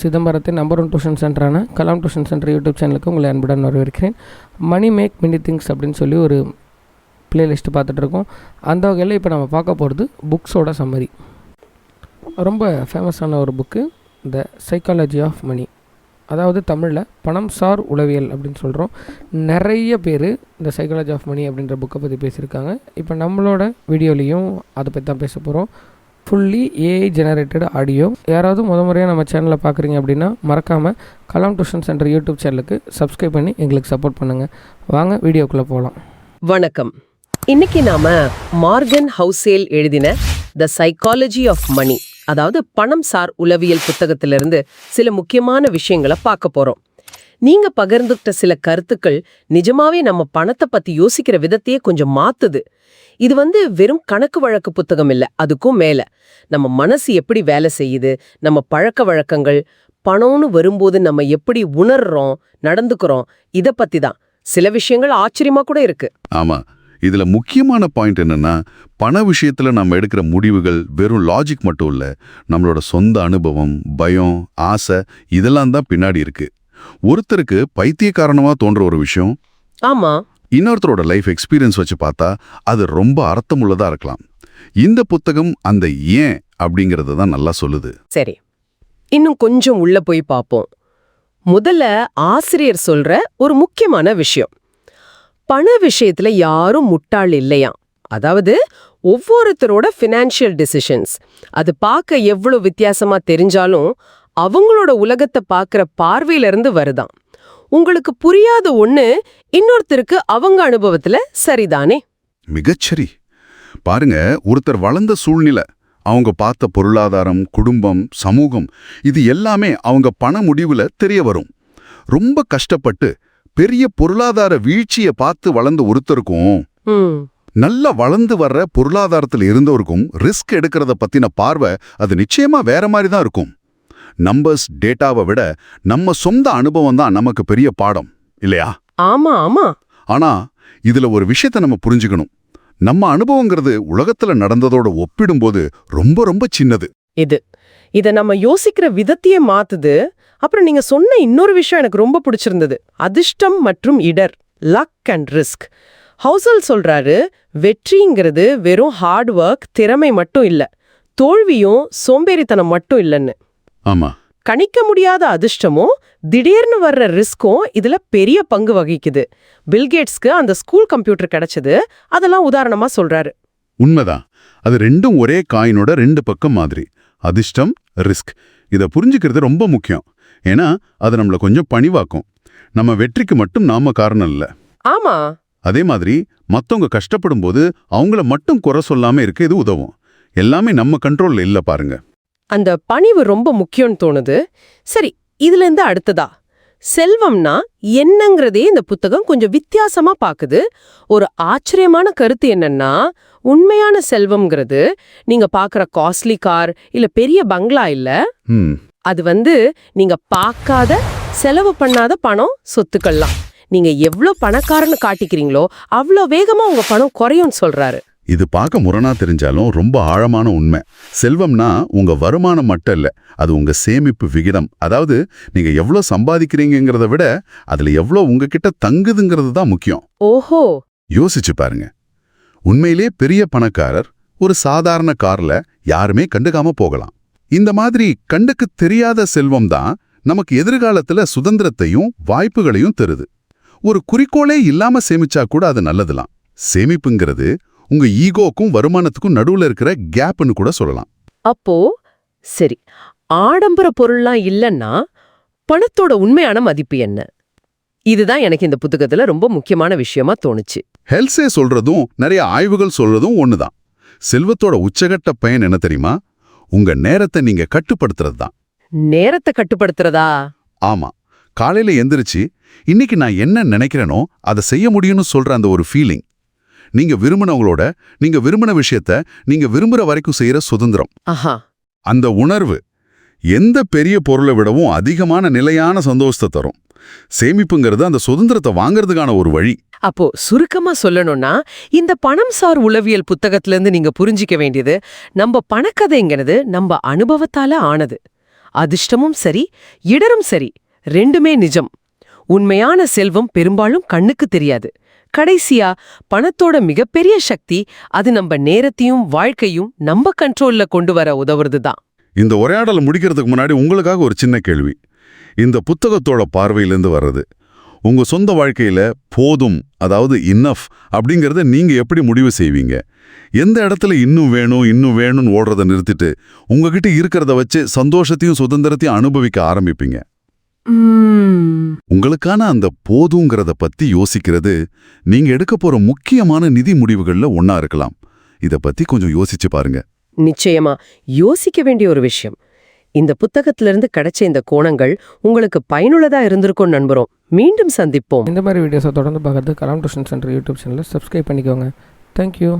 சிதம்பரத்தின் number one tuition சென்டரான Kalam tuition centre YouTube சேனலுக்கு உங்களை அன்புடன் வரவேற்கிறேன். மணி மேக் மினி திங்ஸ் அப்படின்னு சொல்லி ஒரு பிளேலிஸ்ட்டு பார்த்துட்ருக்கோம். அந்த வகையில் இப்போ நம்ம பார்க்க போகிறது புக்ஸோட சம்மரி ரொம்ப ஃபேமஸான ஒரு book the psychology of money அதாவது தமிழில் பணம் சார் உளவியல் அப்படின்னு சொல்கிறோம் நிறைய பேர் இந்த சைக்காலஜி ஆஃப் மணி அப்படின்ற புக்கை பற்றி பேசியிருக்காங்க. இப்போ நம்மளோட வீடியோலேயும் அதை பற்றி தான் பேச போகிறோம் ஃபுல்லி ஏஐ ஜெனரேட்டட் ஆடியோ யாராவது முத முறையாக நம்ம சேனலில் பார்க்குறீங்க அப்படின்னா மறக்காமல் கலாம் டியூஷன் சென்டர் யூடியூப் சேனலுக்கு சப்ஸ்கிரைப் பண்ணி எங்களுக்கு சப்போர்ட் பண்ணுங்கள் வாங்க வீடியோக்குள்ளே போகலாம் வணக்கம். இன்னைக்கு நாம மார்கன் ஹவுசேல் எழுதின த சைக்காலஜி ஆஃப் மணி அதாவது பணம் சார் உளவியல் புத்தகத்திலிருந்து சில முக்கியமான விஷயங்களை பார்க்க போகிறோம் நீங்க பகிர்ந்துகிட்ட சில கருத்துக்கள் நிஜமாவே நம்ம பணத்தை பத்தி யோசிக்கிற விதத்தையே கொஞ்சம் மாத்துது. இது வந்து வெறும் கணக்கு வழக்கு புத்தகம் இல்ல அதுக்கும் மேல. நம்ம மனசு எப்படி வேலை செய்யுது நம்ம பழக்க வழக்கங்கள் பணம்னு வரும்போது நம்ம எப்படி உணர்றோம் நடந்துக்கிறோம் இத பத்தி தான். சில விஷயங்கள் ஆச்சரியமா கூட இருக்கு. ஆமா இதுல முக்கியமான பாயிண்ட் என்னன்னா பண விஷயத்துல நம்ம எடுக்கிற முடிவுகள் வெறும் லாஜிக் மட்டும் இல்ல நம்மளோட சொந்த அனுபவம் பயம் ஆசை இதெல்லாம் தான் பின்னாடி இருக்கு. ஒருத்தருக்கு பைத்தியக்காரணமா தோன்ற ஒரு விஷயம் ஆமா. இன்னொருத்தரோட லைஃப் எக்ஸ்பீரியன்ஸ் வச்சு பார்த்தா அது ரொம்ப அர்த்தமுள்ளதா இருக்கலாம். இந்த புத்தகம் அந்த ஏன் அப்படிங்கறத தான் நல்லா சொல்லுது. சரி இன்னும் கொஞ்சம் உள்ள போய் பார்ப்போம். முதல்ல ஆசிரியர் சொல்ற ஒரு முக்கியமான விஷயம். பண விஷயத்துல யாரும் முட்டாள் இல்லையாம் அதாவது ஒவ்வொருத்தரோட ஃபினான்ஷியல் டிசிஷன்ஸ் அது பார்க்க எவ்வளவு வித்தியாசமா தெரிஞ்சாலும் அவங்களோட உலகத்தை பார்க்குற பார்வையில இருந்து வருதாம் உங்களுக்கு புரியாத ஒண்ணு இன்னொருத்தருக்கு அவங்க அனுபவத்துல சரிதானே? மிகச்சரி. பாருங்க ஒருத்தர் வளர்ந்த சூழ்நிலை அவங்க பார்த்த பொருளாதாரம் குடும்பம் சமூகம் இது எல்லாமே அவங்க பண முடிவுல தெரிய வரும். ரொம்ப கஷ்டப்பட்டு பெரிய பொருளாதார வீழ்ச்சியை பார்த்து வளர்ந்த ஒருத்தருக்கும் நல்லா வளர்ந்து வர்ற பொருளாதாரத்துல இருந்தவருக்கும் ரிஸ்க் எடுக்கிறத பத்தின பார்வை அது நிச்சயமா வேற மாதிரி தான் இருக்கும். நம்பர்ஸ் டேட்டாவை விட நம்ம சொந்த அனுபவம் தான் நமக்கு பெரிய பாடம் இல்லையா? ஆமா ஆமா. ஆனா இதுல ஒரு விஷயத்தை நம்ம புரிஞ்சுக்கணும். நம்ம அனுபவங்கிறது உலகத்துல நடந்ததோட ஒப்பிடும்போது ரொம்ப ரொம்ப சின்னது. இது. இத நம்ம யோசிக்கிற விதத்தையே மாத்துது. அப்புறம் நீங்க சொன்ன இன்னொரு விஷயம் எனக்கு ரொம்ப பிடிச்சிருந்தது. அதிர்ஷ்டம் மற்றும் இடர் லக் அண்ட் ரிஸ்க் ஹவுசல் சொல்றாரு வெற்றிங்கிறது வெறும் ஹார்ட் ஒர்க் திறமை மட்டும் இல்ல. தோல்வியும் சோம்பேறித்தனம் மட்டும் இல்லைன்னு. ஆமா. கணிக்க முடியாத அதிர்ஷ்டமும் திடீர்னு வர்ற ரிஸ்க்கும் இதுல பெரிய பங்கு வகிக்குது. பில்கேட்ஸ்க்கு அந்த ஸ்கூல் கம்ப்யூட்டர் கிடைச்சது அதெல்லாம் உதாரணமா சொல்றாரு. உண்மைதான். அது ரெண்டும் ஒரே காயினோட ரெண்டு பக்கம் மாதிரி. அதிர்ஷ்டம் ரிஸ்க் இத புரிஞ்சுக்கிறது ரொம்ப முக்கியம். ஏன்னா அது நம்மள கொஞ்சம் பணிவாக்கும். நம்ம வெற்றிக்கு மட்டும் நாம காரணம் இல்ல. ஆமா. அதே மாதிரி மத்தவங்க கஷ்டப்படும் போது அவங்கள மட்டும் குறை சொல்லாம இருக்க இது உதவும். எல்லாமே நம்ம கண்ட்ரோல்ல இல்ல பாருங்க. அந்த பணிவு ரொம்ப முக்கியம்னு தோணுது. சரி இதுல இருந்து அடுத்ததா? செல்வம்னா என்னங்கிறதே இந்த புத்தகம் கொஞ்சம் வித்தியாசமா பாக்குது. ஒரு ஆச்சரியமான கருத்து என்னன்னா உண்மையான செல்வம்ங்கிறது நீங்க பாக்குற காஸ்ட்லி கார் இல்ல பெரிய பங்களா இல்ல அது வந்து நீங்க பார்க்காத செலவு பண்ணாத பணம் சொத்துக்கள்லாம். நீங்க எவ்ளோ பணக்காரன்னு காட்டிக்கிறீங்களோ அவ்ளோ வேகமா உங்க பணம் குறையும்னு சொல்றாரு. இது பார்க்க முரணா தெரிஞ்சாலும் ரொம்ப ஆழமான உண்மை. செல்வம்னா உங்க வருமானம் மட்டும் இல்ல அது உங்க சேமிப்பு விகிதம். அதாவது நீங்க எவ்வளவு சம்பாதிக்கிறீங்கிறத விட அதுல எவ்வளவு உங்ககிட்ட தங்குதுங்கிறது தான் முக்கியம். ஓஹோ! யோசிச்சு பாருங்க. உண்மையிலே பெரிய பணக்காரர் ஒரு சாதாரண கார்ல யாருமே கண்டுக்காம போகலாம். இந்த மாதிரி கண்டுக்கு தெரியாத செல்வம் தான் நமக்கு எதிர்காலத்துல சுதந்திரத்தையும் வாய்ப்புகளையும் தருது. ஒரு குறிக்கோளே இல்லாம சேமிச்சா கூட அது நல்லதுலாம். சேமிப்புங்கிறது உங்க ஈகோக்கும் வருமானத்துக்கும் நடுவுல இருக்கிற கேப்னு கூட சொல்லலாம். அப்போ சரி ஆடம்பர பொருள்லாம் இல்லைன்னா பணத்தோட உண்மையான மதிப்பு என்ன? இதுதான் எனக்கு இந்த புத்தகத்துல ரொம்ப முக்கியமான விஷயமா தோணுச்சு. ஹெல்ஸே சொல்றதும் நிறைய ஆய்வுகள் சொல்றதும் ஒண்ணுதான். செல்வத்தோட உச்சகட்ட பயன் என்ன தெரியுமா? உங்க நேரத்தை நீங்க கட்டுப்படுத்துறது தான் நேரத்தை கட்டுப்படுத்துறதா? ஆமா காலையில எந்திரிச்சு இன்னைக்கு நான் என்ன நினைக்கிறேனோ அதை செய்ய முடியும்னு சொல்ற அந்த ஒரு ஃபீலிங் நீங்க விரும்பினவங்களோட நீங்க விரும்பின விஷயத்த நீங்க விரும்புற வரைக்கும் செய்யற சுதந்திரம். ஆஹா. அந்த உணர்வு எந்த பெரிய பொருளை விடவும் அதிகமான நிலையான சந்தோஷத்தை தரும். சேமிப்புங்கிறது அந்த சுதந்திரத்தை வாங்குறதுக்கான ஒரு வழி. அப்போ சுருக்கமா சொல்லணும்னா இந்த பணம் சார் உளவியல் புத்தகத்துல இருந்து நீங்க புரிஞ்சிக்க வேண்டியது நம்ம பணக்கதைங்கிறது நம்ம அனுபவத்தால ஆனது. அதிர்ஷ்டமும் சரி இடரும் சரி ரெண்டுமே நிஜம். உண்மையான செல்வம் பெரும்பாலும் கண்ணுக்கு தெரியாது. கடைசியா பணத்தோட மிகப்பெரிய சக்தி அது நம்ம நேரத்தையும் வாழ்க்கையும் நம்ம கண்ட்ரோல்ல கொண்டு வர உதவுறது தான் இந்த உரையாடலை முடிக்கிறதுக்கு முன்னாடி உங்களுக்காக ஒரு சின்ன கேள்வி. இந்த புத்தகத்தோட பார்வையிலேருந்து வர்றது. உங்க சொந்த வாழ்க்கையில போதும் அதாவது இன்னஃப் அப்படிங்கறத நீங்க எப்படி முடிவு செய்வீங்க? எந்த இடத்துல இன்னும் வேணும் இன்னும் வேணும்னு ஓடுறத நிறுத்திட்டு உங்ககிட்ட இருக்கிறத வச்சு சந்தோஷத்தையும் சுதந்திரத்தையும் அனுபவிக்க ஆரம்பிப்பீங்க. உங்களுக்கான அந்த போதுங்கிறத பத்தி யோசிக்கிறது நீங்க எடுக்க போற முக்கியமான நிதி முடிவுகள்ல ஒண்ணா இருக்கலாம். இத பத்தி கொஞ்சம் யோசிச்சு பாருங்க. நிச்சயமா யோசிக்க வேண்டிய ஒரு விஷயம். இந்த புத்தகத்திலிருந்து கிடைச்ச இந்த கோணங்கள் உங்களுக்கு பயனுள்ளதா இருந்திருக்கும் நண்பரும். மீண்டும் சந்திப்போம். இந்த மாதிரி வீடியோஸை தொடர்ந்து பார்க்கறது கலாம் டியூஷன் சென்டர் யூடியூப் சேனலை சப்ஸ்கிரைப் பண்ணிக்கோங்க. Thank you